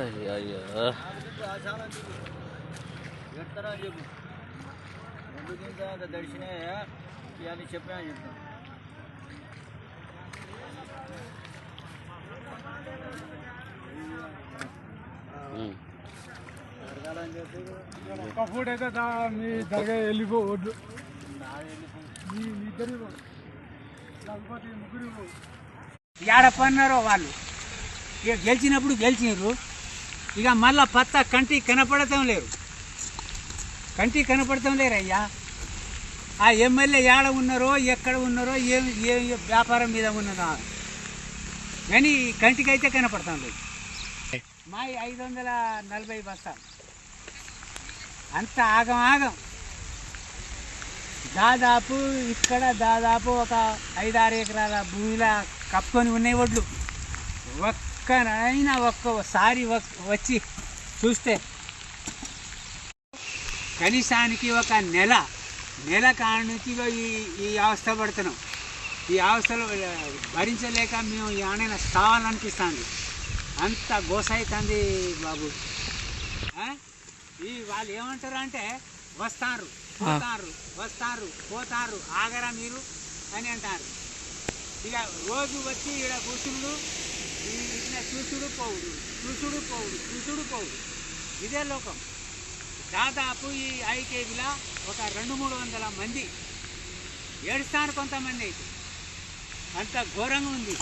అయ్యో చెప్పు రెండు దిన చెప్పినా చెప్తాను ఒక్క ఫూట్ అయితే మీ దగ్గర వెళ్ళిపోవద్దు మీ ఇద్దరు లేకపోతే ముగ్గురు ఏడపన్నారో వాళ్ళు. ఇక గెలిచినప్పుడు గెలిచినారు. ఇక మళ్ళా పత్త కంటి కనపడటం లేరు. కంటి కనపడటం లేరు అయ్యా. ఆ ఎమ్మెల్యే ఏడ ఉన్నారో ఎక్కడ ఉన్నారో ఏం ఏ వ్యాపారం మీద ఉన్నారో. కానీ కంటికి అయితే కనపడతాం లేదు. మా ఐదు వందల నలభై బస్తాలు. అంత ఆగం ఆగం. దాదాపు ఇక్కడ దాదాపు ఒక ఐదారు ఎకరాల భూమిలో కప్పుకొని ఉన్నాయి వడ్లు ఒక్కనైనా ఒక్కసారి ఒక్- వచ్చి చూస్తే కనీసానికి ఒక నెల నెల కాడ నుంచి ఈ ఈ అవస్థ పడుతున్నాం. ఈ అవస్థలు భరించలేక మేము ఏమైనా సావాలనిపిస్తుంది అంత గోసైతుంది బాబు? ఈ వాళ్ళు ఏమంటారు అంటే వస్తారు పోతారు వస్తారు పోతారు ఆగరా మీరు అని అంటారు. ఇక రోజు వచ్చి ఇక్కడ కూర్చుడు ఈ ఇట్లా చూసుడు పోవుడు చూసుడు పోవుడు చూసుడు పోవుడు. ఇదే లోకం. దాదాపు ఈ ఐకేబీలో ఒక రెండు మూడు వందల మంది ఏడుస్తారు కొంతమంది. అయితే అంత ఘోరంగా ఉంది.